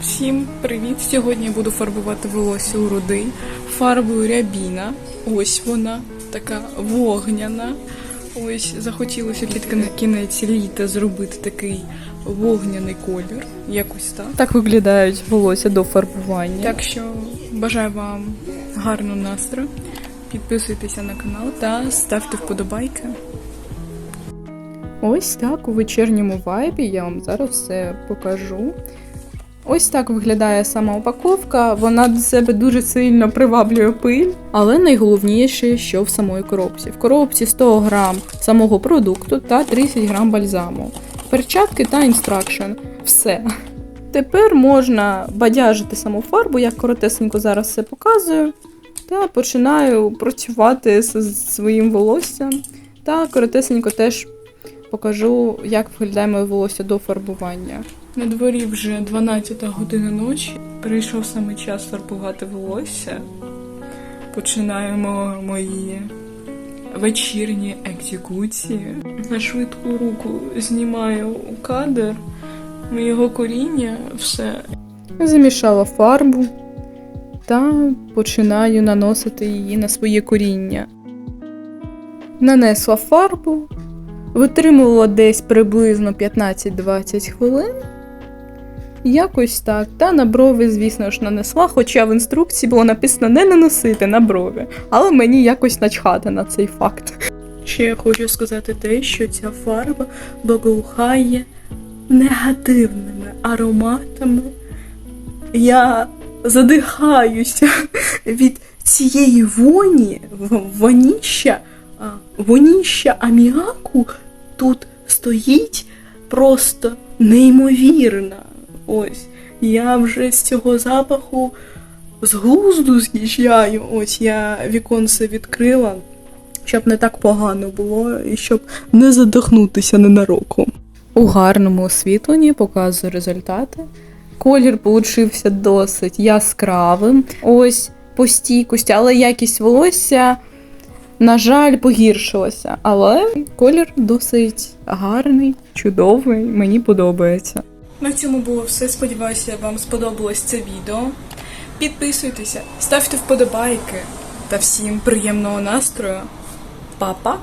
Всім привіт! Сьогодні я буду фарбувати волосся у руди фарбою рябіна. Ось вона, така вогняна. Ось захотілося під кін- кінець літа зробити такий вогняний колір. Якось так. Так виглядають волосся до фарбування. Так що бажаю вам гарного настрою. Підписуйтеся на канал та ставте вподобайки. Ось так у вечірньому вайбі я вам зараз все покажу. Ось так виглядає сама упаковка. Вона до себе дуже сильно приваблює пиль. Але найголовніше, що в самої коробці. В коробці 100 грам самого продукту та 30 грам бальзаму. Перчатки та інстракшн. Все. Тепер можна бадяжити саму фарбу, я коротесенько зараз все показую. Та починаю працювати з своїм волоссям. Та коротесенько теж покажу, як виглядає моє волосся до фарбування. На дворі вже 12 година ночі. Прийшов саме час фарбувати волосся. Починаємо мої вечірні екзекуції. На швидку руку знімаю кадр, його коріння, все. Замішала фарбу та починаю наносити її на своє коріння. Нанесла фарбу, витримувала десь приблизно 15-20 хвилин. Якось так. Та на брови, звісно ж, нанесла, хоча в інструкції було написано не наносити на брови, але мені якось начхати на цей факт. Ще я хочу сказати те, що ця фарба благоухає негативними ароматами. Я задихаюся від цієї воні, воніща, воніща аміаку тут стоїть просто неймовірна. Ось я вже з цього запаху з глузду з'їжджаю. Ось я віконце відкрила щоб не так погано було і щоб не задохнутися ненароком. У гарному освітленні показую результати. Колір получився досить яскравим. Ось по стійкості, але якість волосся, на жаль, погіршилася. Але колір досить гарний, чудовий, мені подобається. На цьому було все. Сподіваюся, вам сподобалось це відео. Підписуйтеся, ставте вподобайки та всім приємного настрою. Па-па!